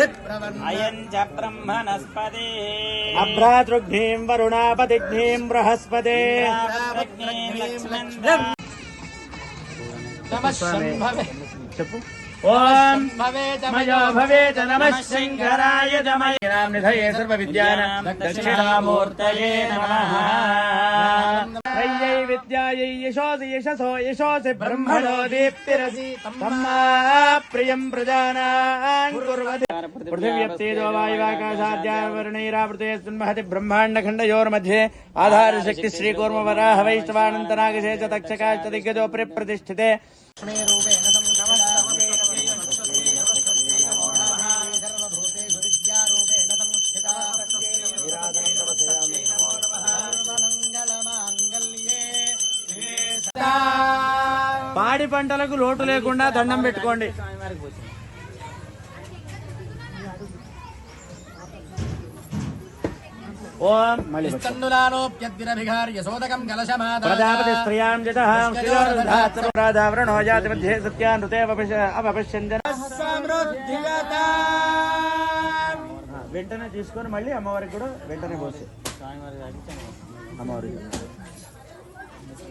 अयम् च ब्रह्मणस्पदे नम वरुणापतिग्भीम् बृहस्पते ॐ भवेदमयो भवेद नमः शङ्कराय दमयनाम् निधये सर्वविद्यानाम् दक्षिणामूर्तये नमः। य यशोऽसि ब्रह्मणो दीप्तिरसी ब्रह्मांड प्रियम् प्रजानाम् कुर्वति पृथिव्यप्तेजो वायुवाकाशाद्यावर्णैरावृतेऽस्मिन्महति ब्रह्माण्डखण्डयोर्मध्ये आधारशक्ति श्रीकूर्मवराह वैष्णवानन्तनागशेष तक्षकाश्च दिग्गजोपरि प्रतिष्ठिते रूपेण పాడి పంటలకు లోటు లేకుండా దండం పెట్టుకోండి. వెంటనే తీసుకొని మళ్ళీ అమ్మవారికి కూడా వెంటనే పోసి. అమ్మవారికి.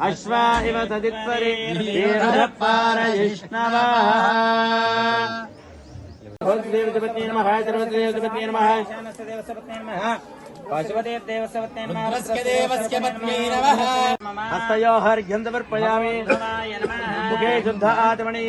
అశ్వ ఇవ తదిత్వరి పారయిష్ణవా దేవతపత్ని నమః సర్వదేవతపత్ని నమః. పశుపతిర్దేవసవత్నే దేవస్య పత్నీ నమః. హస్తయోహర్ఘ్యం సమర్పయామి ముఖే శుద్ధ ఆత్మని